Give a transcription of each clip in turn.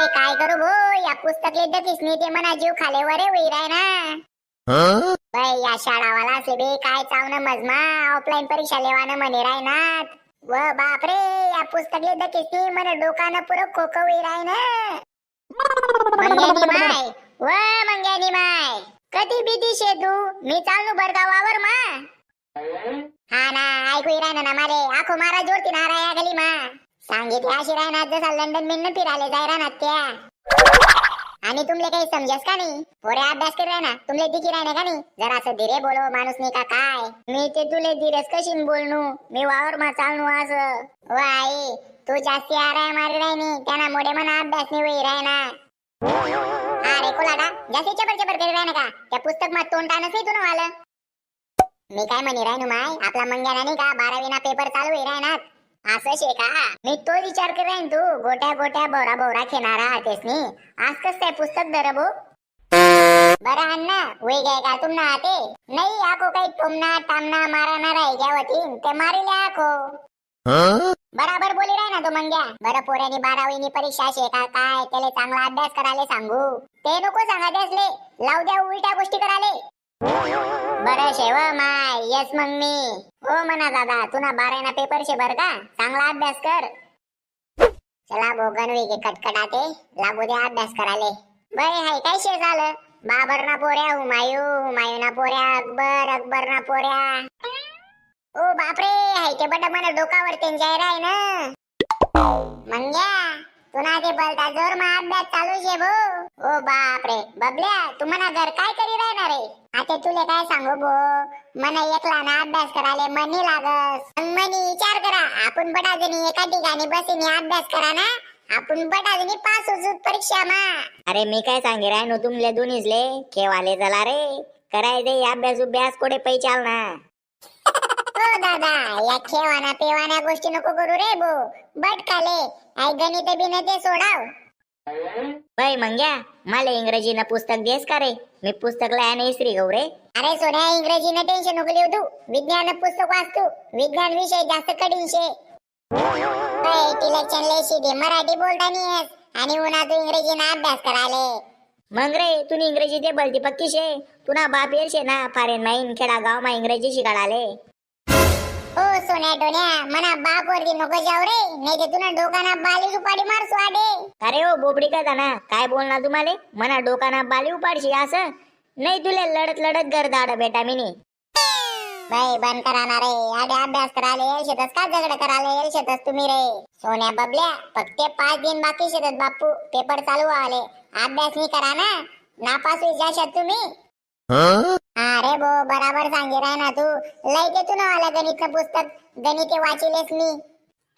बाई काय करू भो? या पुस्तकले दकीसनी ते मना जीव खाले वरे वैराय ना. बाई या शाळावाला असले बे काय चावणं मजमा? ऑफलाईन परीक्षा लेवानं म्हणे रायनात. व बापरे या पुस्तकले दकीसनी मन डोकानं पुरं खोकं वैराय ना. मंग्यानी माय व मंग्यानी माय. कधी भीती शे तू मी चालू बरगावावर मा. हा ना ऐकू राहिना ना मारे. आखो मारा जोडती ना राया गली मा. सांगितल्याशिवाय अशी जसा लंडन बिंडन फिराले जाय राहणार त्या. आणि तुमले काही समजस का नाही? पोरे अभ्यास कर ना तुमले दिकी राहणे का नाही? जरा असं धीरे बोलो माणूस नाही का काय? मी ते तुले धीरस कशीन बोलणू? मी वावर मा चालणू असं वाई तू जास्ती आराय मारी राहिनी त्यांना मोडे म्हणा अभ्यास नाही वही राहना अरे कोलाडा जास्ती चबर चबर करी राहणं का? त्या पुस्तक मा तोंड टाणच नाही तुला आलं मी काय म्हणी राहिनू माय? आपला मंग्याना नाही का? बारावीना पेपर चालू आहे राहणार असं शे का मी तो विचार करेन तू. गोट्या गोट्या बोरा बोरा खेळणारा आतेसनी आज कस काय पुस्तक दर भो बरं अण्णा वय गाय का तुम आते? नाही आको काही तुमना टामना माराना आहे घ्या वतीन. ते मारिले आको बराबर बोली राय ना तो मंग्या. बरं पोऱ्यानी बारावीनी परीक्षा शे का काय? त्याला चांगला अभ्यास करायला सांगू. ते नको सांगा त्यासले लावू द्या उलट्या गोष्टी कराले बरं शेव माय येस मम्मी हो म्हणा दादा तुना बारायना पेपर शे बर का? चांगला अभ्यास कर. चला भोगन वेगे कटकटाते लागू दे अभ्यास कराले बरे हाय काय शे झालं? बाबर ना पोऱ्या हुमायू हुमायू ना पोऱ्या अकबर अकबर ना पोऱ्या. ओ बापरे हाय ते बट मला डोकावर त्यांच्या राय ना. मंग्या. तुला ते बलता जोर मा अभ्यास चालू शे भो. ओ बाप रे बबल्या तू मना घर काय करी राहणार रे आता तुले काय सांगू भो? मना एकला ना अभ्यास कराले मनी लागस. मग मनी विचार करा आपण बटाजणी एका ठिकाणी बसीने अभ्यास करा ना? आपण बटाजणी पास होतो परीक्षा मा. अरे मी काय सांगे राय नो तुमले दोन्हीसले खेवाले झाला रे? करायचे अभ्यास उभ्यास कोडे पै चाल ना हो दादा. या खेवाना पेवाना गोष्टी नको करू रे भो बटकाले. आई गणित बिन ते सोडाव. बाई मंग्या मला इंग्रजीनं पुस्तक देस का रे? मी पुस्तकला याने श्री गौ रे. अरे सोन्या इंग्रजीनं टेन्शन नको लिहू तू. विज्ञान पुस्तक वाचतो विज्ञान विषय जास्त कठीण शे इलेक्शन लय शिदे. मराठी बोलता नाही येस आणि उन्हा तू इंग्रजीनं अभ्यास कराले. मग रे तुनी इंग्रजी ते बोलती पक्की शे तुना बाप येल शे ना फारेन माईन खेडा गाव मा इंग्रजी शिकाडाले. सोन्या डोन्या मना बाप वरती नको जाऊ रे. नाही ते तुला डोकाना बाली सुपाडी मारसू आडे. अरे ओ बोबडी का काय बोलणार तुम्हाला? मना डोकाना बाली उपाडशी असं? नाही तुले लढत लढत गर्दाड बेटा मिनी. बाई बंद करा ना रे. आडे अभ्यास कराले शेतस का झगड कराले शेतस तुम्ही रे. सोन्या बबल्या फक्त पाच दिन बाकी शेतत बापू. पेपर चालू आले अभ्यास नाही करा ना. नापास होई जाशात तुम्ही. अरे भो बराबर सांगे राय ना तू. लय ते तू ना गणित पुस्तक. गणिते वाचिलेस मी.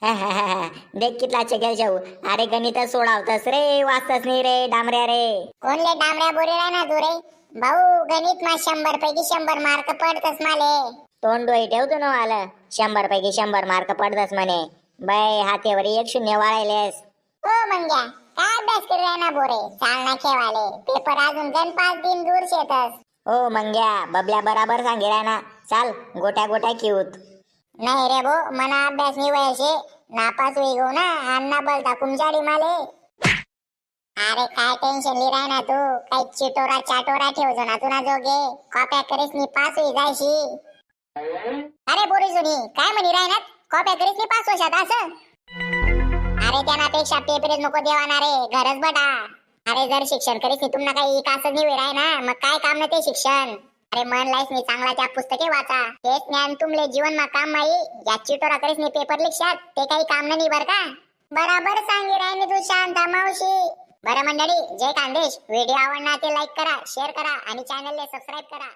देख कितला चेकेल जाऊ अरे गणित सोडावतस रे वाचतस नाही रे डामऱ्या रे. कोणले डांबऱ्या बोरे राय ना तू रे? भाऊ गणित मा शंभर पैकी शंभर मार्क पडतस माले. तोंड डोई ठेवतो ना आलं शंभर पैकी शंभर मार्क पडतस म्हणे. बाय हातेवर एक शून्य वाळायलेस हो मंग्या. काय अभ्यास करू ना बोरे? चालना खेळाले पेपर अजून गण पाच दिन दूर शेतस. ओ मंग्या बबल्या बराबर सांगेला ना. चाल गोट्या गोट्या किऊत नाही रे भो मना अभ्यास मी व्हायचे. नापास होई गो ना अण्णा बोलता कुमचाडी माले अरे काय टेन्शन ली राय ना तू? काही चिटोरा चाटोरा ठेवतो ना तुना जोगे. कॉप्या करीस मी पास होई जायशी. अरे बोरी जुनी काय म्हणी राय ना कॉप्या करीस मी पास होशात असं? अरे त्यानापेक्षा पेपरच नको देवाना रे. घरच बटा अरे जर शिक्षण करीस नी तुम्हाला काही कासच नाही आहे ना? मग काय काम ना ते शिक्षण? अरे मन लाईस मी चांगला त्या पुस्तके वाचा. हे ज्ञान तुमले जीवन मा काम माई या चिटोरा करीस नी पेपर लिक्षात ते काही काम नाही बर का? बराबर सांगी राय मी तू शांता मावशी. बरं मंडळी जय कांदेश. व्हिडिओ आवडला ते लाईक करा शेअर करा आणि चॅनलला सबस्क्राईब करा.